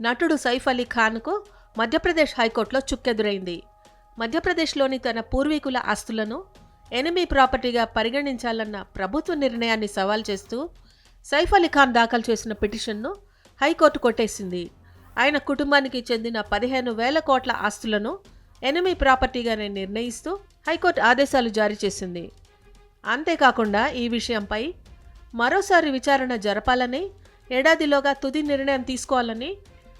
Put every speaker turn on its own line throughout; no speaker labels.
నటుడు సైఫ్ అలీ ఖాన్కు మధ్యప్రదేశ్ హైకోర్టులో చుక్కెదురైంది. మధ్యప్రదేశ్లోని తన పూర్వీకుల ఆస్తులను ఎనిమీ ప్రాపర్టీగా పరిగణించాలన్న ప్రభుత్వ నిర్ణయాన్ని సవాల్ చేస్తూ సైఫ్ అలీ ఖాన్ దాఖలు చేసిన పిటిషన్ను హైకోర్టు కొట్టేసింది. ఆయన కుటుంబానికి చెందిన పదిహేను వేల కోట్ల ఆస్తులను ఎనిమీ ప్రాపర్టీగానే నిర్ణయిస్తూ హైకోర్టు ఆదేశాలు జారీ చేసింది. అంతేకాకుండా ఈ విషయంపై మరోసారి విచారణ జరపాలని ఏడాదిలోగా తుది నిర్ణయం తీసుకోవాలని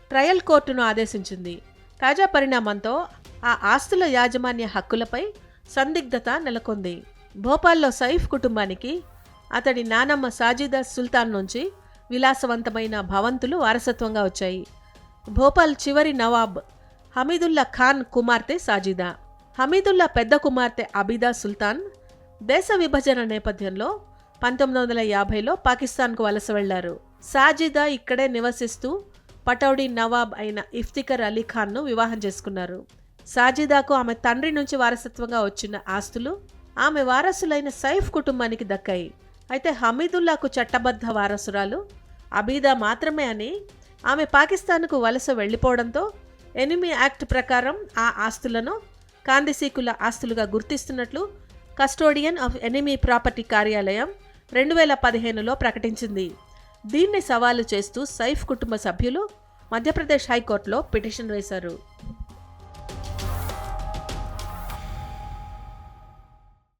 ట్రయల్ కోర్టును ఆదేశించింది. తాజా పరిణామంతో ఆ ఆస్తుల యాజమాన్య హక్కులపై సందిగ్ధత నెలకొంది. భోపాల్లో సైఫ్ కుటుంబానికి అతడి నానమ్మ సాజిదా సుల్తాన్ నుంచి విలాసవంతమైన భవంతులు వారసత్వంగా వచ్చాయి. భోపాల్ చివరి నవాబ్ హమీదుల్లా ఖాన్ కుమార్తె సాజిదా. హమీదుల్లా పెద్ద కుమార్తె అబిదా సుల్తాన్ దేశ విభజన నేపథ్యంలో పంతొమ్మిది వందల యాభైలో పాకిస్తాన్కు వలస వెళ్ళారు. సాజిదా ఇక్కడే నివసిస్తూ పటౌడీ నవాబ్ అయిన ఇఫ్తికర్ అలీ ఖాన్ను వివాహం చేసుకున్నారు. సాజిదాకు ఆమె తండ్రి నుంచి వారసత్వంగా వచ్చిన ఆస్తులు ఆమె వారసులైన సైఫ్ కుటుంబానికి దక్కాయి. అయితే హమీదుల్లాకు చట్టబద్ధ వారసురాలు అబీదా మాత్రమే అని ఆమె పాకిస్తాన్కు వలస వెళ్ళిపోవడంతో ఎనిమి యాక్ట్ ప్రకారం ఆ ఆస్తులను కాందిసీకుల ఆస్తులుగా గుర్తిస్తున్నట్లు కస్టోడియన్ ఆఫ్ ఎనిమీ ప్రాపర్టీ కార్యాలయం రెండు వేల పదిహేనులో ప్రకటించింది. దీన్ని సవాలు చేస్తూ సైఫ్ కుటుంబ సభ్యులు మధ్యప్రదేశ్ హైకోర్టులో పిటిషన్ వేశారు.